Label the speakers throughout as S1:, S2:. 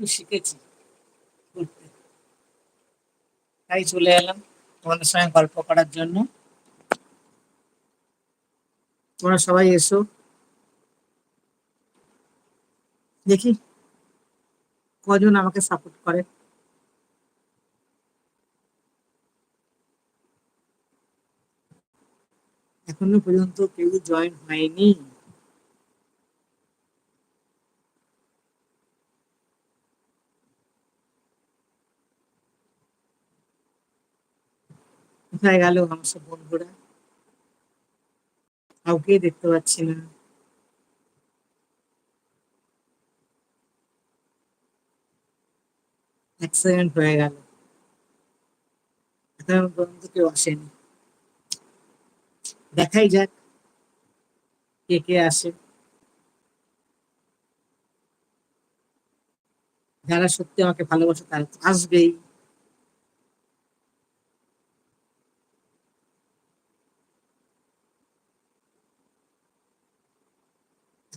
S1: একটু শিখেছি তাই চলে এলাম তোমাদের সঙ্গে গল্প করার জন্য। তোমরা সবাই এসো। দেখি কজন আমাকে সাপোর্ট করে। এখনও পর্যন্ত কেউ জয়েন হয়নি। কোথায় গেল আমার সব বন্ধুরা? কাউকে দেখতে পাচ্ছি না। সেকেন্ড হয়ে গেল। এখন পর্যন্ত কেউ আসেনি। দেখাই যাক কে কে আসে। যারা সত্যি আমাকে ভালোবাসে তারা আসবেই।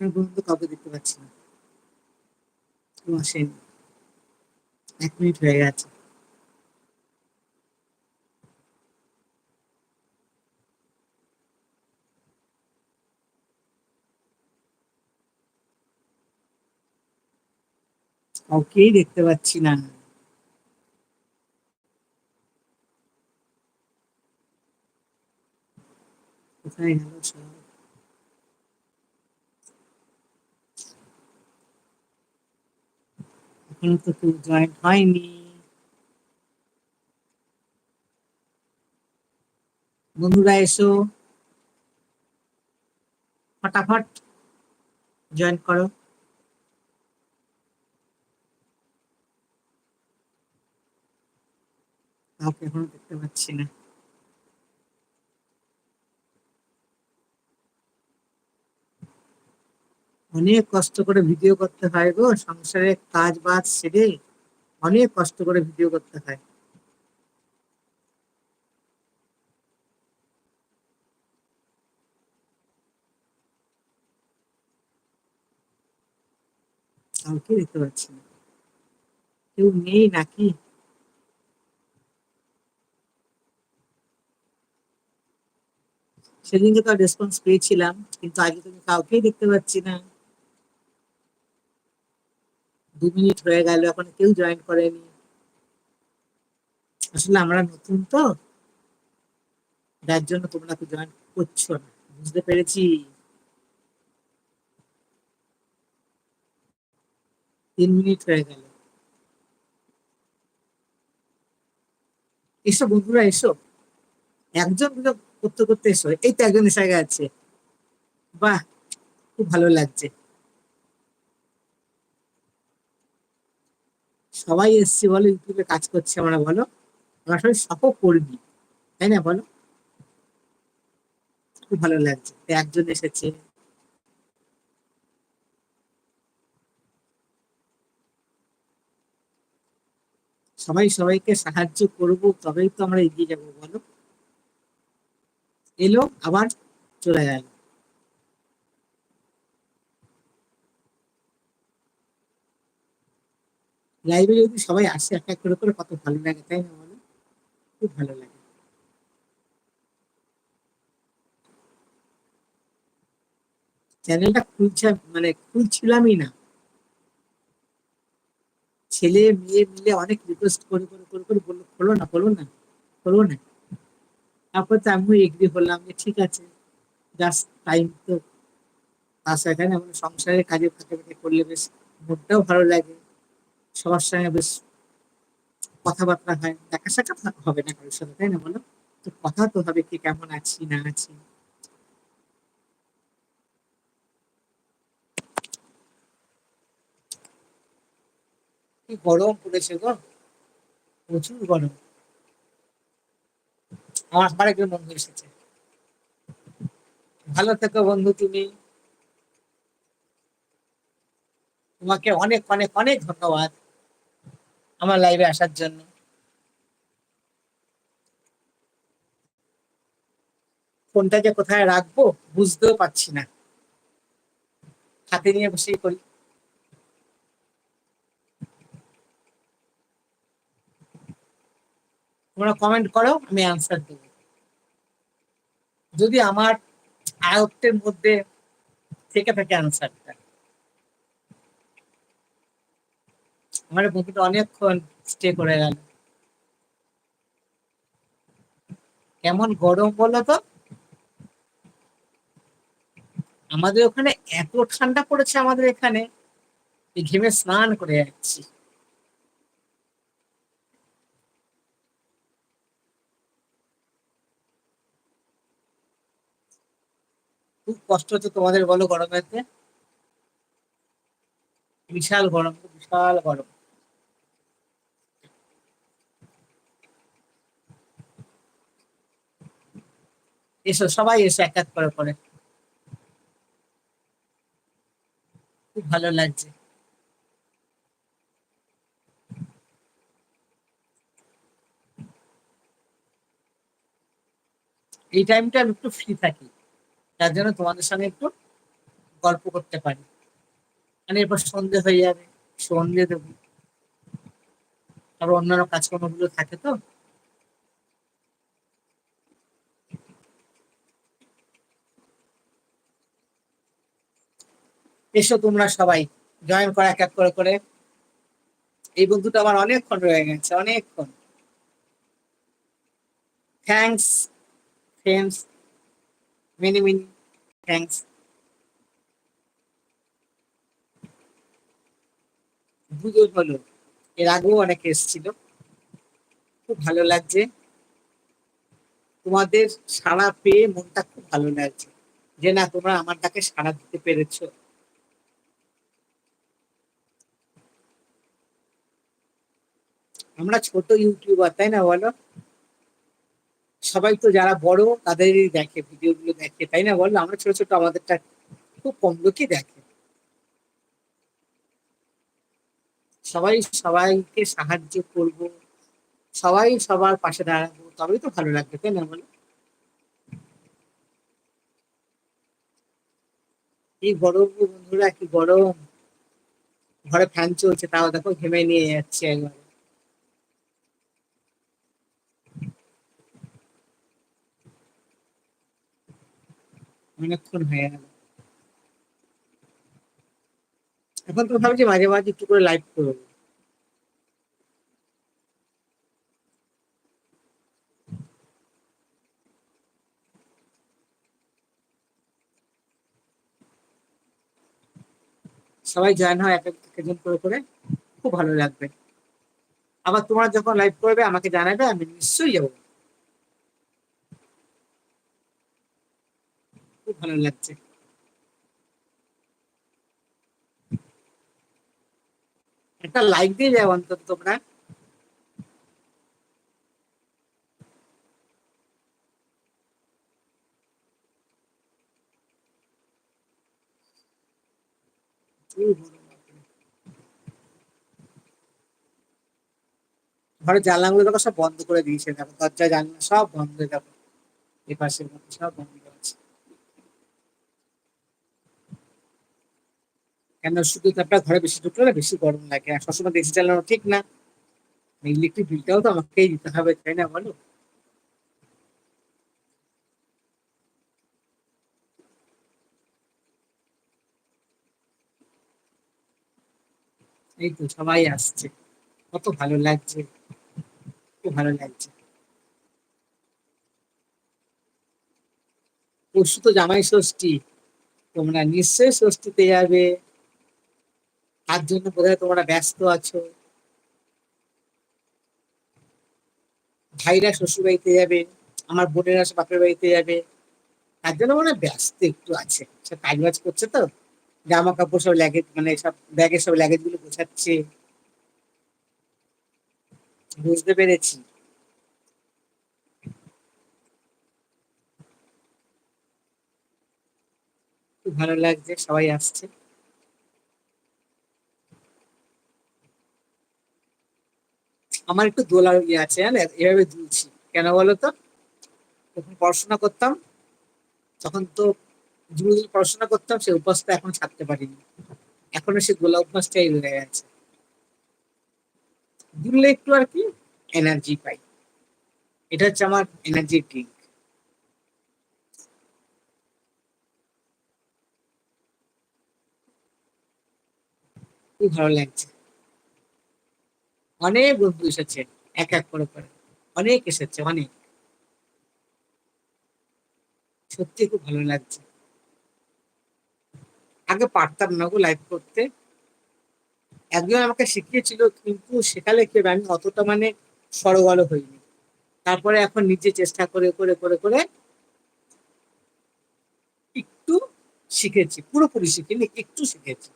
S1: এখন পর্যন্ত কাউকে দেখতে পাচ্ছি না। কেউ আসেনি। এক মিনিট হয়ে গেছে। কাউকেই দেখতে পাচ্ছি না। কোথায় গেল সব এখনও তো কেউ জয়েন্ট হয়নি। বন্ধুরা এসো। ফটাফট জয়েন করো। কাউকে এখনও দেখতে পাচ্ছি না। অনেক কষ্ট করে ভিডিও করতে হয় গো, সংসারের কাজ বাজ সেরে অনেক কষ্ট করে ভিডিও করতে হয়। কাউকে দেখতে পাচ্ছি না। কেউ নেই নাকি? সেদিনকে তো রেসপন্স পেয়েছিলাম, কিন্তু আগে তুমি কাউকেই দেখতে পাচ্ছি না। দু মিনিট হয়ে গেল, এখন কেউ জয়েন করেনি। আসলে আমরা নতুন তো যার জন্য তোমরা তো জয়েন করছ না, বুঝতে পেরেছি। তিন মিনিট হয়ে গেল। এসো বন্ধুরা, এসো। একজন করতে করতে এসো, এই তো একজন এসে গেছে বাহ, খুব ভালো লাগছে। সবাই এসছে বলো ইউটিউবে কাজ করছে আমরা, বলো? আমরা সবাই করবি, তাই না, বলো? খুব ভালো লাগছে একজন এসেছে। সবাই সবাইকে সাহায্য করব, তবেই তো আমরা এগিয়ে যাব, বলো? এলো, আবার চলে গেল। লাইভে যদি সবাই আসে এক এক করে করে, কত ভালো লাগে, তাই না বলো? খুব ভালো লাগে। চ্যানেলটা খুলছে মানে খুলছিলামই না। ছেলে, মেয়ে মিলে অনেক রিকোয়েস্ট করে করে করে করে বলল, খোলো না খোলো না খোলো না। তারপর তো আমিও এগ্রি হলাম যে ঠিক আছে জাস্ট টাইম তো পাশে এখানে আমরা সংসারের কাজে ফাঁকে ফাঁকে করলে বেশ মনটাও ভালো লাগে। সবার সঙ্গে বেশ কথাবার্তা হয় দেখা সাক্ষাৎ হবে না কারোর সাথে, তাই না বলো? তো কথা তো হবে কি কেমন আছি, না আছি? কি গরম পড়েছে গো, প্রচুর গরম। আমার আবার একজন বন্ধু এসেছে। ভালো থেকো বন্ধু তুমি। তোমাকে অনেক অনেক অনেক ধন্যবাদ। আমার লাইভে আসার জন্য। ফোনটা যে কোথায় রাখব বুঝতেও পারছি না। হাতে নিয়ে বসেই করি। তোমরা কমেন্ট করো, আমি অ্যান্সার দেব। যদি আমার আয়ত্তের মধ্যে থেকে থাকে অ্যান্সারটা আমার বন্ধুটা অনেকক্ষণ স্টে করে গেল। কেমন গরম বলো তো? আমাদের ওখানে এত ঠান্ডা পড়েছে আমাদের এখানে ঘেমে স্নান করে যাচ্ছি। খুব কষ্ট হচ্ছে তোমাদের বলো গরমেতে। বিশাল গরম বিশাল গরম। এসো, সবাই এসো, এক এক করে করে খুব ভালো লাগছে। এই টাইমটা আমি একটু ফ্রি থাকি তার জন্য তোমাদের সঙ্গে একটু গল্প করতে পারি। মানে এরপর সন্ধে হয়ে যাবে, সন্ধে দেবো। আবার অন্যান্য কাজকর্মগুলো থাকে তো? এসো তোমরা সবাই। জয়েন করা, এক এক করে করে। এই বন্ধুটা আমার অনেকক্ষণ রয়ে গেছে, অনেকক্ষণ। Thanks friends many many thanks Puja হলো এর আগেও অনেকে এসেছিল। খুব ভালো লাগছে। তোমাদের সাড়া পেয়ে মনটা খুব ভালো লাগছে। যে না, তোমরা আমার ডাকে সাড়া দিতে পেরেছ। আমরা ছোট ইউটিউবার তাই না বলো? সবাই তো যারা বড়, তাদেরই দেখে ভিডিও গুলো দেখে, তাই না বলো? আমরা ছোট ছোট, আমাদেরটা খুব কম লোকই দেখে। সবাই সবাইকে সাহায্য করব, সবাই সবার পাশে দাঁড়াবো, তবেই তো ভালো লাগবে, তাই না বলো? এই গরম বন্ধুরা, কি গরম। ঘরে ফ্যান চলছে, তাও দেখো ঘেমে নিয়ে যাচ্ছে একবারে। অনেকক্ষণ হয়ে গেল। এখন তো ভাবছি মাঝে মাঝে একটু করে লাইভ করব। সবাই জয়েন হয় এক একজন করে করে, খুব ভালো লাগবে। আবার তোমরা যখন লাইভ করবে, আমাকে জানাবে, আমি নিশ্চয়ই যাব। খুব ভালো লাগছে। একটা লাইক দিয়ে যাও অন্তত তোমরা। ঘরের জানলাগুলো দেখো সব বন্ধ করে দিয়েছে। দেখো দরজা জানলা সব বন্ধ দেখো এ পাশের মধ্যে সব বন্ধ করেছে কেন শুধু তাপটা ঘরে বেশি ঢুকলে বেশি গরম লাগে। আর সবসময় দেশি চালানো ঠিক না। ইলেকট্রিক বিলটাও তো আমাকেই দিতে হবে, তাই না বলো? এই তো সবাই আসছে। কত ভালো লাগছে। খুব ভালো লাগছে। পরশু তো জামাই ষষ্ঠী। তোমরা নিশ্চয়ই ষষ্ঠীতে যাবে। তার জন্য বোধহয় তোমরা ব্যস্ত আছো। ভাইরা শ্বশুর বাড়িতে যাবে, আমার বোনেরা বাপের বাড়িতে যাবে। তার জন্য মনে ব্যস্ত একটু আছে। সব কাজ বাজ করছে তো, জামা কাপড় সব ল্যাগেজ মানে সব ব্যাগের সব ল্যাগেজগুলো গোছাচ্ছে। বুঝতে পেরেছি। ভালো লাগছে, সবাই আসছে। আমার একটু দোলার ইয়ে আছে জানে এভাবে দুলছি। কেন বলো তো যখন পড়াশোনা করতাম, তখন তো দুল পড়াশোনা করতাম সে অভ্যাসটা এখন ছাড়তে পারিনি। এখনও সে দোলা অভ্যাসটাই রয়ে গেছে। দুললে একটু আর কি এনার্জি পাই। এটা হচ্ছে আমার এনার্জি ড্রিঙ্ক খুব ভালো লাগছে। অনেক বন্ধু এসেছে, এক এক করে করে। অনেক এসেছে, অনেক। সত্যি খুব ভালো লাগছে। আগে পারতাম না গো লাইভ করতে। একজন আমাকে শিখিয়েছিল, কিন্তু শেখালে কি আমি অতটা মানে সরগর হইনি। তারপরে এখন নিজে চেষ্টা করে করে করে করে একটু শিখেছি, পুরোপুরি শিখিনি, একটু শিখেছি।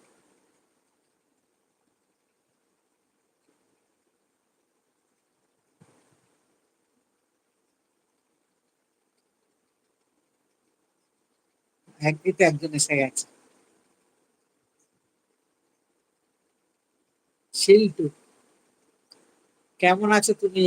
S1: একদিকে একজন এসে গেছে। শিল্টু কেমন আছো তুমি?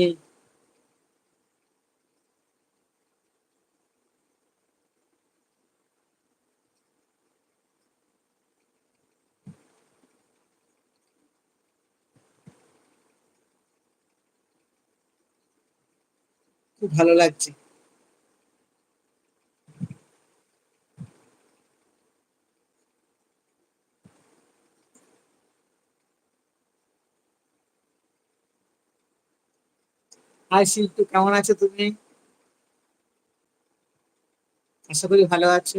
S1: খুব ভালো লাগছে। হাই শিল্টু কেমন আছো তুমি? আশা করি ভালো আছো।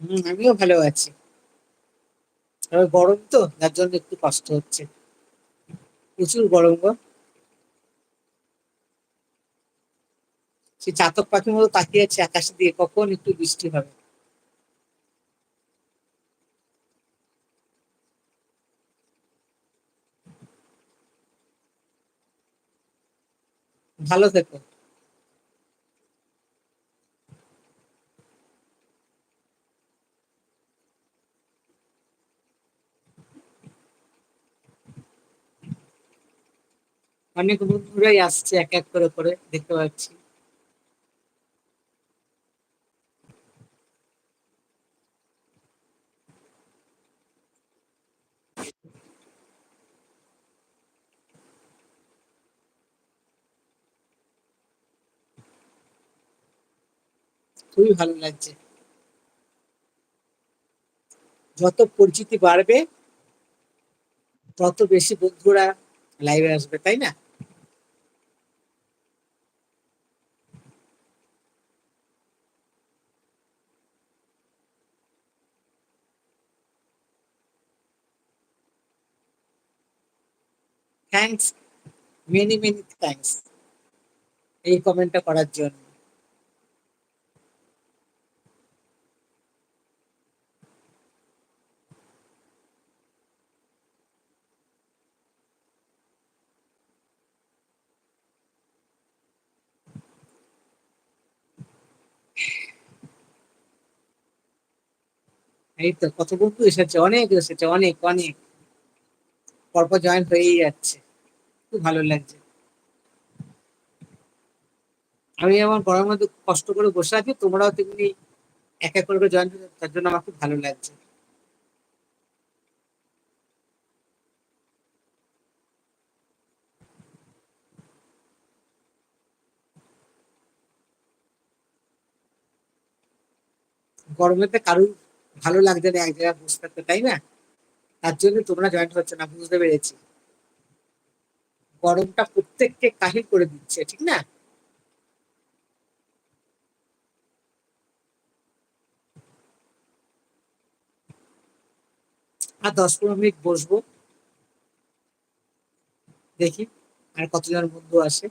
S1: হম, আমিও ভালো আছি। গরম তো, যার জন্য একটু কষ্ট হচ্ছে। প্রচুর গরম গো। সে চাতক পাখির মতো তাকিয়ে আছে আকাশ দিয়ে, কখন একটু বৃষ্টি হবে। ভালো থেকো। অনেক বন্ধুরাই আসছে এক এক করে করে দেখতে পাচ্ছি। খুবই ভালো লাগছে। যত পরিচিতি বাড়বে, তত বেশি বন্ধুরা লাইভে আসবে, তাই না? থ্যাংকস মেনি মেনি থ্যাংকস এই কমেন্টটা করার জন্য। এই তো কত বন্ধু এসেছে? অনেক এসেছে, অনেক অনেক। পরপর জয়েন হয়েই যাচ্ছে। খুব ভালো লাগছে। আমি আমার গরমের মধ্যে কষ্ট করে বসে আছি, তোমরাও তেমনি এক এক করে জয়েন তার জন্য আমার খুব ভালো লাগছে। গরমেতে কারুর ভালো লাগছে না, এক জায়গায় বসে থাকতে, তাই না? তার জন্য তোমরা জয়েন হচ্ছে না, বুঝতে পেরেছি। গরমটা প্রত্যেককে কাহিল করে দিচ্ছে, ঠিক না? আর দশ পনেরো মিনিট বসবো। দেখি আর কতজন বন্ধু আসে।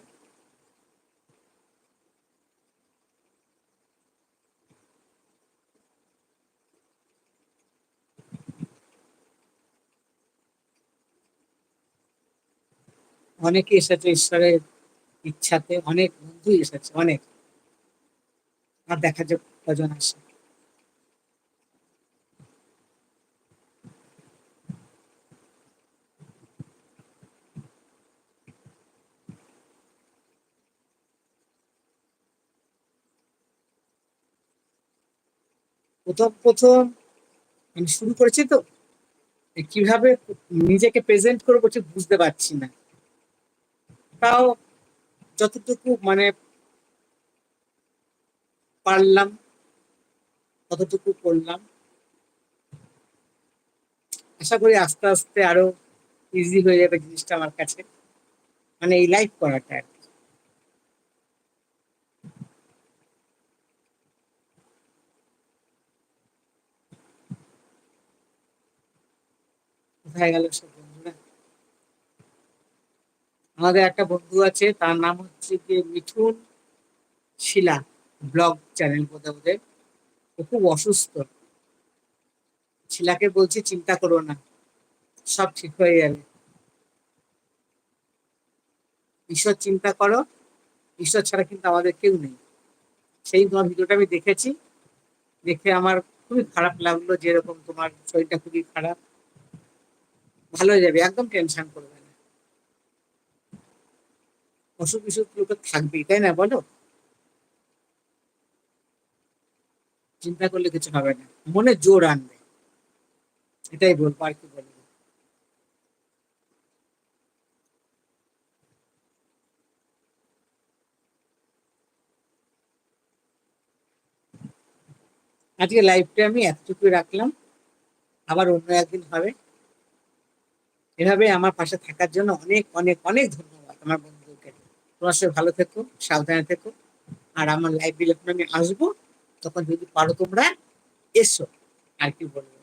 S1: অনেকে এসেছে ঈশ্বরের ইচ্ছাতে, অনেক বন্ধু এসেছে, অনেক। আর দেখা যাক কজন আসে। প্রথম প্রথম আমি শুরু করেছি তো। কীভাবে নিজেকে প্রেজেন্ট করব বুঝতে পারছি না। তাও যতটুকু মানে পারলাম, ততটুকু করলাম। আশা করি আস্তে আস্তে আরও ইজি হয়ে যাবে জিনিসটা আমার কাছে। মানে এই লাইভ করাটা আর কি। কোথায় গেল বন্ধুরা আমাদের একটা বন্ধু আছে, তার নাম হচ্ছে যে মিঠুন শিলা, ব্লগ চ্যানেল বোধহয় ওদের। ও খুব অসুস্থ। শিলাকে বলছি, চিন্তা করো না, সব ঠিক হয়ে যাবে। ঈশ্বর চিন্তা করো, ঈশ্বর ছাড়া কিন্তু আমাদের কেউ নেই। সেই তোমার ভিডিওটা আমি দেখেছি। দেখে আমার খুবই খারাপ লাগল যেরকম তোমার শরীরটা খুবই খারাপ। ভালো যাবে, একদম টেনশন করবে না। অসুখ বিসুখ লোকের থাকবেই, তাই না বলো? চিন্তা করলে কিছু হবে না, মনে জোর আনবে। এটাই বলব, আর কি বলব? আজকে লাইভটা আমি এতটুকু রাখলাম, আবার অন্য একদিন হবে। এভাবে আমার পাশে থাকার জন্য অনেক অনেক অনেক ধন্যবাদ, আমার বন্ধুকে তোমার সবাই ভালো থেকো, সাবধানে থেকো। আর আমার লাইফ যখন আমি আসব, তখন যদি পারো তোমরা, এসো। আর কি বলব?